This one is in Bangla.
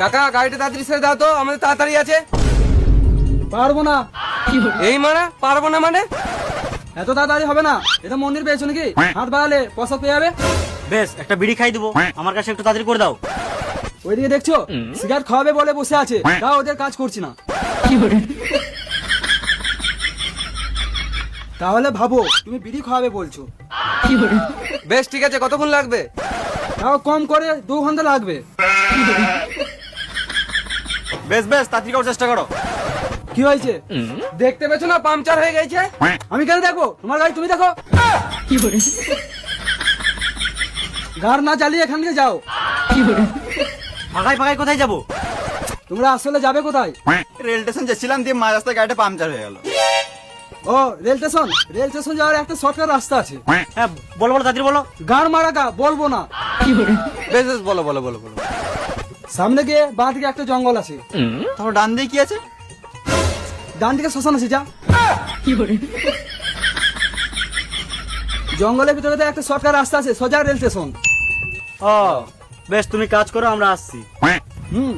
কাকা গাড়িটা তাড়াতাড়ি ছেড়ে দাও তো আমাদের তাড়াতাড়ি আছে। পারব না। এই মানে পারব না মানে? এত তাড়াতাড়ি হবে না। এটা মন্দির পেয়েছ নাকি? হাত বাড়ালে পয়সা পেয়ে যাবে? বেশ একটা বিড়ি খাই দেবো। আমার কাছে একটু তাড়াতাড়ি করে দাও। ওইদিকে দেখছ? সিগারেট খাওয়াবে বলে বসে আছে। তাও ওদের কাজ করছি না। তাহলে ভাবো তুমি বিড়ি খাওয়াবে বলছো। বেশ ঠিক আছে কতক্ষণ লাগবে? তাও কম করে দু ঘণ্টা লাগবে। বেশ বেশ তাড়াতাড়ি করার চেষ্টা করো। কি হয়েছে? দেখতে পেছো না পাংচার হয়ে গেছে? আমি কেন দেখব? তোমার গাড়ি তুমি দেখো। গাড় না চালিয়ে এখান থেকে যাও। ফাঁকাই ফাঁকাই কোথায় যাব? তোমরা আসলে যাবে কোথায়? রেল স্টেশন যাচ্ছিলাম দিয়ে মাঝ রাস্তায় গাড়িটা পাংচার হয়ে গেল। ও রেল স্টেশন? রেল স্টেশন যাওয়ার একটা শর্টকাট রাস্তা আছে। হ্যাঁ বলো বলো তাড়াতাড়ি বলো। গাড় মারাকা বলব না। কি বেশ বেশ বলো বলো বলো বলো। সামনে গিয়ে বাঁ দিকে একটা জঙ্গল আছে। তারপর ডান দিয়ে কি আছে? ডান দিকে শ্মশান আছে যা। জঙ্গলের ভিতরে একটা শর্টকাট রাস্তা আছে সোজা রেল স্টেশন। ও বেশ তুমি কাজ করো আমরা আসছি। হুম।